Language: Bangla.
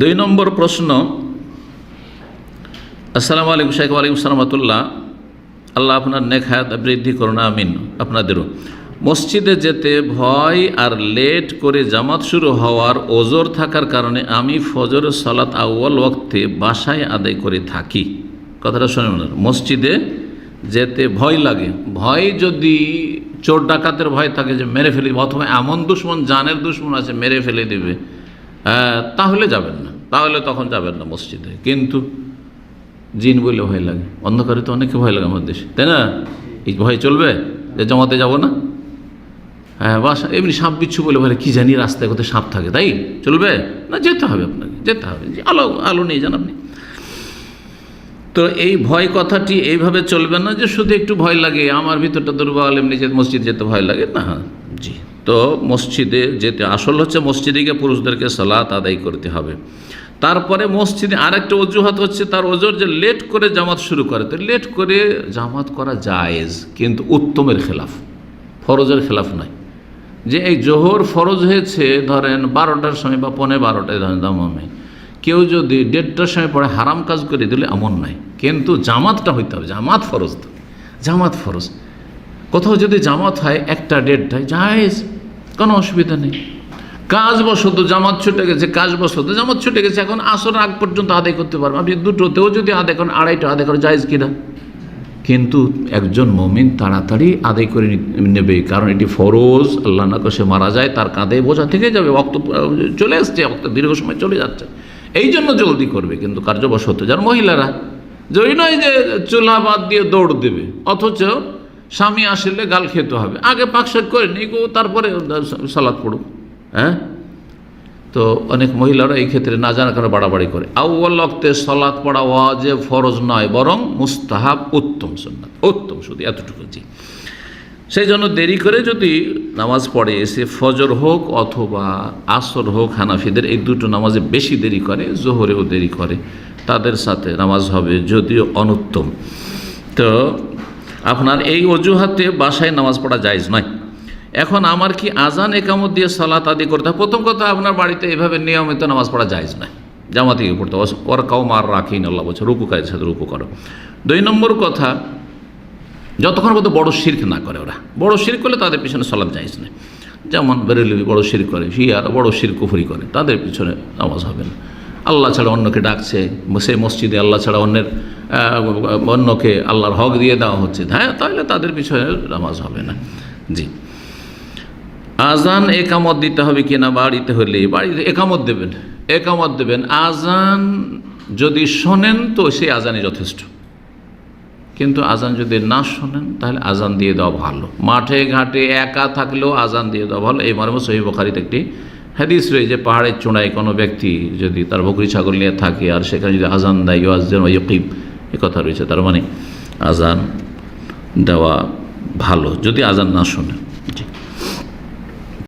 দুই নম্বর প্রশ্ন, আসসালামু আলাইকুম শেখ আলাইকুম সালামতুল্লাহ আল্লাহ আপনার নেখায়াত বৃদ্ধি করুন, আমিন, আপনাদেরও। মসজিদে যেতে ভয় আর লেট করে জামাত শুরু হওয়ার ওজোর থাকার কারণে আমি ফজরের সালাত আউ্য়াল ওয়াক্তে বাসায় আদায় করে থাকি। কথাটা শুনে মনে মসজিদে যেতে ভয় লাগে। ভয় যদি চোর ডাকাতের ভয় থাকে যে মেরে ফেলি অথবা এমন দুশ্মন, জানের দুশ্মন আছে, মেরে ফেলে দেবে। তাহলে যাবেন না। তাহলে তখন যাবেন না মসজিদে। কিন্তু জিন বলে ভয় লাগে। অন্ধকারে তো অনেকে ভয় লাগে আমাদের দেশে, তাই না? এই ভয় চলবে যে জমাতে যাব না? হ্যাঁ বাস, এমনি সাপ বিচ্ছু বলে বলে কী জানি রাস্তায় কোথায় সাপ থাকে, তাই? চলবে? না, যেতে হবে আপনাকে, যেতে হবে। আলো আলো নিয়ে যান আপনি। তো এই ভয় কথাটি এইভাবে চলবে না যে শুধু একটু ভয় লাগে, আমার ভিতরটা দুর্বল, এমনি যে মসজিদ যেতে ভয় লাগে। না, জি। তো মসজিদে যেতে, আসল হচ্ছে মসজিদে গিয়ে পুরুষদেরকে সালাত আদায় করতে হবে। তারপরে মসজিদে আরেকটা অজুহাত হচ্ছে, তার ওজোর যে লেট করে জামাত শুরু করে। তো লেট করে জামাত করা জায়েজ, কিন্তু উত্তমের খেলাফ, ফরজের খেলাফ নয়। যে এই জোহর ফরজ হয়েছে, ধরেন বারোটার সময় বা পনেরো বারোটায়, ধরেন দামে কেউ যদি দেড়টার সময় পরে হারাম কাজ করে দিলে এমন নাই কিন্তু জামাতটা হইতে হবে, জামাত ফরজ জামাত ফরজ। কোথাও যদি জামাত হয় একটা দেড়টায়, জায়েজ। কোনো অসুবিধা নেই। কাজ বসত জামাত ছুটে গেছে কাজ বসত জামাত ছুটে গেছে, এখন আসর আগ পর্যন্ত আদায় করতে পারবেন আপনি দুটোতেও যদি আদায় করেন, আড়াইটা আদায় করেন জায়েজ কিনা? কিন্তু একজন মমিন তাড়াতাড়ি আদায় করে নেবে, কারণ এটি ফরজ। আল্লাহ না সে মারা যায়, তার কাঁধে বোঝা থেকে যাবে অক্ত চলে আসছে অক্ত দীর্ঘ সময় চলে যাচ্ছে। এই জন্য জলদি করবে, কিন্তু কার্যবশত যার মহিলারা ওই নয় যে চুলা বাদ দিয়ে দৌড় দেবে, অথচ স্বামী আসলে গাল খেতে হবে। আগে পাকশাক করে নিগো তারপরে সালাদ পড়ুক। হ্যাঁ? তো অনেক মহিলারা এই ক্ষেত্রে না জানা কারণে বাড়াবাড়ি করে। আউ্বাল অক্তে সলাৎ পড়া ওয়াজে ফরজ নয়, বরং মুস্তাহাব উত্তম সুন্নাত, উত্তম শুধু এতটুকু জি। সেই জন্য দেরি করে যদি নামাজ পড়ে সে ফজর হোক অথবা আসর হোক, হানাফিদের এই দুটো নামাজে বেশি দেরি করে, জোহরেও দেরি করে, তাদের সাথে নামাজ হবে যদিও অনুত্তম। তো আপনার এই অজুহাতে বাসায় নামাজ পড়া জায়জ নয়। এখন আমার কি আজান একামত দিয়ে সালাত আদি করতে হবে প্রথম কথা, আপনার বাড়িতে এভাবে নিয়মিত নামাজ পড়া জায়জ নয়। জামাতে গিয়ে পড়তে ওর কাউ মার রাখেই আল্লাহ, বলছে, রুকু কাজের সাথে রুকু করো। দুই নম্বর কথা, যতক্ষণ পর্যন্ত বড় শির্ক না করে ওরা, বড় শির্ক করলে তাদের পিছনে সলাপ যাইজ না যেমন বেরেলি বড় শির করে শিয়ার বড় শির কুফরি করে, তাদের পিছনে নামাজ হবে না। আল্লাহ ছাড়া অন্যকে ডাকছে, সে মসজিদে আল্লাহ ছাড়া অন্যের অন্যকে আল্লাহর হক দিয়ে দেওয়া হচ্ছে। হ্যাঁ তাহলে তাদের বিষয়ে নামাজ হবে না। জি। আজান একামত দিতে হবে কিনা বাড়িতে হলে? বাড়িতে একামত দেবেন একামত দেবেন। আজান যদি শোনেন তো সেই আজানই যথেষ্ট। কিন্তু আজান যদি না শোনেন, তাহলে আজান দিয়ে দেওয়া ভালো। মাঠে ঘাটে একা থাকলেও আজান দিয়ে দেওয়া ভালো। এই মর্মে সহি বখারিতে একটি হাদিস রয়েছে, পাহাড়ের চূড়ায় কোনো ব্যক্তি যদি তার বকরি ছাগল নিয়ে থাকে আর সেখানে যদি আজান দেয়, ইয়াজেন ইয়কিব এ কথা রয়েছে। তার মানে আজান দেওয়া ভালো। যদি আজান না শোনে